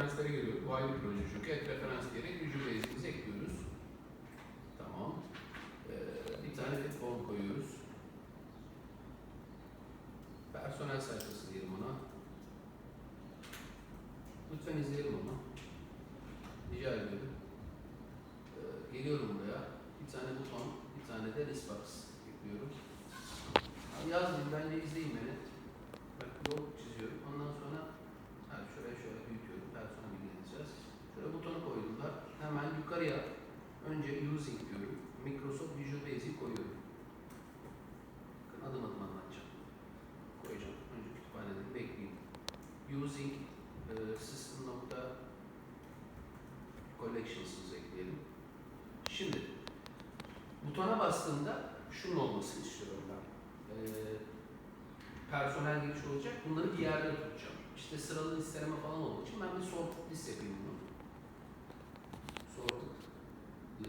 referanslere geliyorum. Bu ayrı bir proje çünkü et referans diyerek Visual Basic'imizi ekliyoruz. Tamam. Ee, bir tane de form koyuyoruz. Personel sayfası diyelim ona. Lütfen izleyelim onu. Rica ediyorum. Ee, geliyorum buraya. Bir tane buton, bir tane de response ekliyorum. Abi yazmayın, bence izleyin beni. Bak yol çiziyorum. Ondan sonra ha, şuraya şöyle büyütüyorum. Personel ilgileneceğiz. Şöyle butonu koyduğumda hemen yukarıya önce using diyorum. Microsoft Visual Basic koyuyorum. Bakın adım adım anlatacağım. Koyacağım. Önce kütüphaneden bekleyin. Using e, system nokta collections'ımızı ekleyelim. Şimdi butona bastığımda şunun olmasını istiyorum ben. Ee, personel giriş olacak. Bunları bir yerde tutacağım. İşte sıralı listeleme falan olduğu için ben bir sort list yapayım bunu. Sort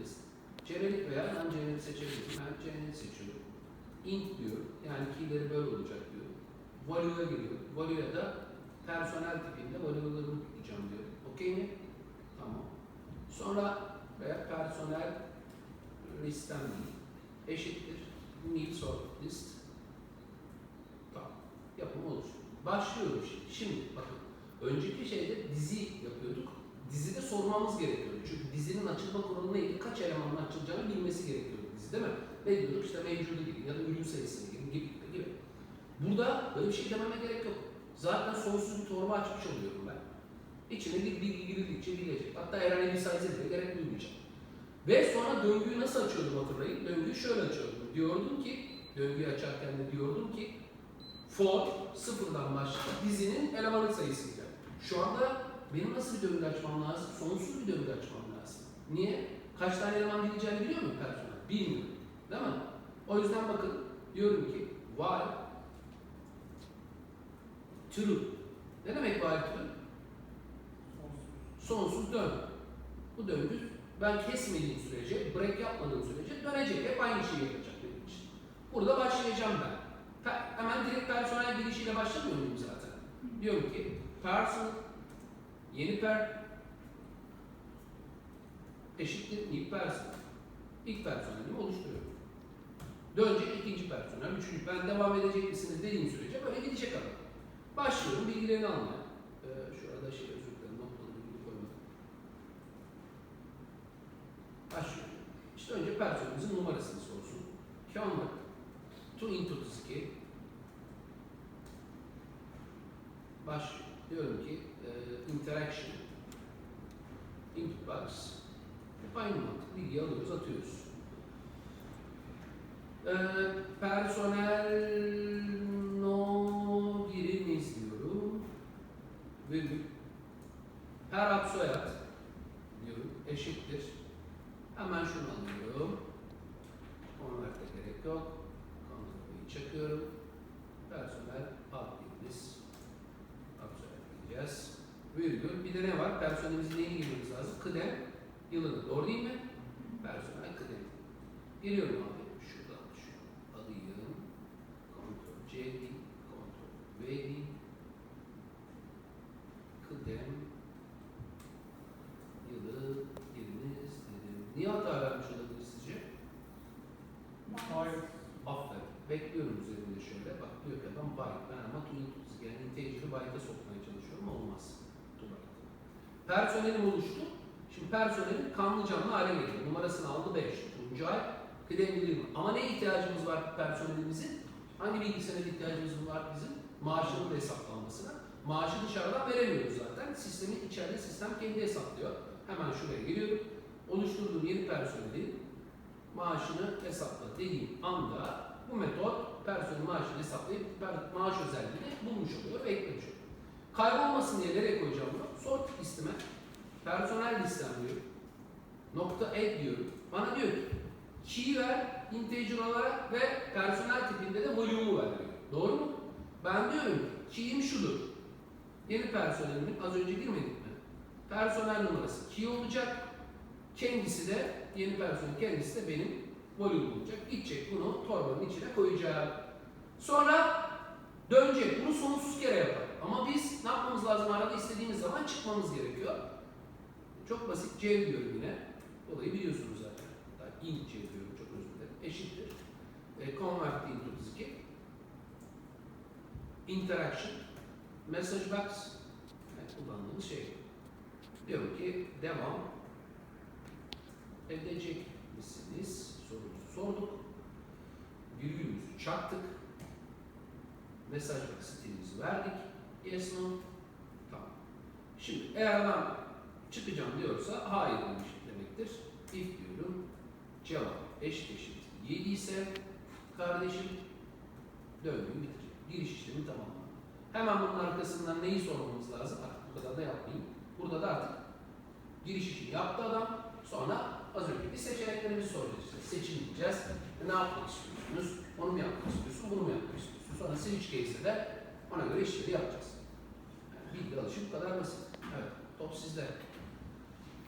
list. Generic veya ben generic seçebilirim. Ben generic seçiyorum. int diyorum. Yani keyleri böyle olacak diyorum. Value'ya giriyorum. Value'ya da personel tipinde value'larını tutacağım diyorum. Okey mi? Tamam. Sonra veya personel listem eşittir new sort list tamam yapımı olur. Başlıyorum şimdi. Şimdi bakın önceki şeyde dizi yapıyorduk. Dizide sormamız gerekiyordu. Dizinin açılma kuralı neydi? Kaç elemanın açılacağını bilmesi gerekiyordu dizi değil mi? Ne diyorduk? İşte mevcudu gibi ya da ürün sayısını gibi gibi gibi. Burada böyle bir şey dememe gerek yok. Zaten sonsuz bir torba açmış oluyorum ben. İçine bir bilgi girildikçe bilecek. Hatta herhangi bir sayıza bile gerek duymayacak. Ve sonra döngüyü nasıl açıyordum hatırlayın? Döngüyü şöyle açıyordum. Diyordum ki, döngüyü açarken de diyordum ki for sıfırdan başlayıp dizinin elemanın sayısıyla. Şu anda benim nasıl bir döngü açmam lazım? Sonsuz bir döngü açmam. Niye? Kaç tane eleman gireceğini biliyor muyum personel? Bilmiyorum. Değil mi? O yüzden bakın diyorum ki while true. Ne demek while true? Sonsuz döngü. Bu döngü ben kesmediğim sürece, break yapmadığım sürece dönecek. Hep aynı şeyi yapacak benim için. Burada başlayacağım ben. Pe- hemen direkt personel girişiyle başlamıyor muyum zaten? Diyorum ki person yeni per eşittir ilk person. İlk personelimi oluşturuyorum. Dönecek ikinci personel, üçüncü. Ben devam edecek misiniz dediğim sürece böyle gidecek adam. Başlıyorum bilgilerini almaya. Ee, şurada şey özür dilerim noktalı virgül koymadım. Başlıyorum. İşte önce personelimizin numarasını sorsun. Convert to into diski başlıyor. Diyorum ki e, interaction input box hep aynı mantık. Bilgiyi alıyoruz, atıyoruz. E, personel no biriniz diyorum. Virgül. Her ad soyad diyorum. Eşittir. Hemen şunu alıyorum. Konverte gerek yok. Kontrolü çekiyorum. Personel adminimiz. Absolut diyeceğiz. Virgül. Bir de ne var? Personelimizin neyini girmemiz lazım? Kıdem yılını. Doğru değil mi? Personel kıdem. Giriyorum abi. Şuradan şu alayım. Kontrol C diyeyim. Kontrol V diyeyim. Kıdem yılı giriniz dedim. Niye hata vermiş olabilir sizce? Hayır. Aferin. Bekliyorum üzerinde şöyle. Bak diyor ki adam byte. Ben ama to yani integer'ı byte'a sokmaya çalışıyorum. Olmaz. To byte. Personelim oluştu. Şimdi personelin kanlı canlı hale geliyor. Numarasını aldı 5. Tuncay. Kıdemliliğim. Ama ne ihtiyacımız var personelimizin? Hangi bilgisayara ihtiyacımız var bizim? Maaşının da hesaplanmasına. Maaşı dışarıdan veremiyoruz zaten. Sistemin içeride sistem kendi hesaplıyor. Hemen şuraya geliyorum. Oluşturduğum yeni personelin maaşını hesapla dediğim anda bu metot personel maaşını hesaplayıp maaş özelliğini bulmuş oluyor ve eklemiş oluyor. Kaybolmasın diye nereye koyacağım bunu? Sort listeme personel listem diyor. Nokta add diyorum. Bana diyor ki key ver integer olarak ve personel tipinde de volume'u ver diyor. Doğru mu? Ben diyorum ki key'im şudur. Yeni personelimin az önce girmedik mi? Personel numarası key olacak. Kendisi de yeni personel kendisi de benim volüm olacak. Gidecek bunu torbanın içine koyacak. Sonra Dönecek. Bunu sonsuz kere yapar. Ama biz ne yapmamız lazım? Arada istediğimiz zaman çıkmamız gerekiyor. Çok basit. C diyorum. Olayı biliyorsunuz zaten. Hatta int C diyorum. Çok özür dilerim. Eşittir. E, convert into 32. Interaction. Message box. Yani kullandığımız şey. Diyorum ki devam edecek misiniz? Sorumuzu sorduk. Virgülümüzü çaktık. Mesaj box stilimizi verdik. Yes no. Tamam. Şimdi eğer ben çıkacağım diyorsa hayır demiş demektir. If diyorum. Cevap eşit eşit 7 ise kardeşim döngüyü bitirecek. Giriş işlemi tamamlandı. Hemen bunun arkasından neyi sormamız lazım? Artık bu kadar da yapmayayım. Burada da artık giriş işini yaptı adam. Sonra az önceki seçeneklerimizi soracağız. Seçim diyeceğiz. E, ne yapmak istiyorsunuz? Onu mu yapmak istiyorsun? Bunu mu yapmak istiyorsun? Sonra switch case'de de ona göre işleri yapacağız. Yani bilgi alışı bu kadar basit. Evet. Top sizde.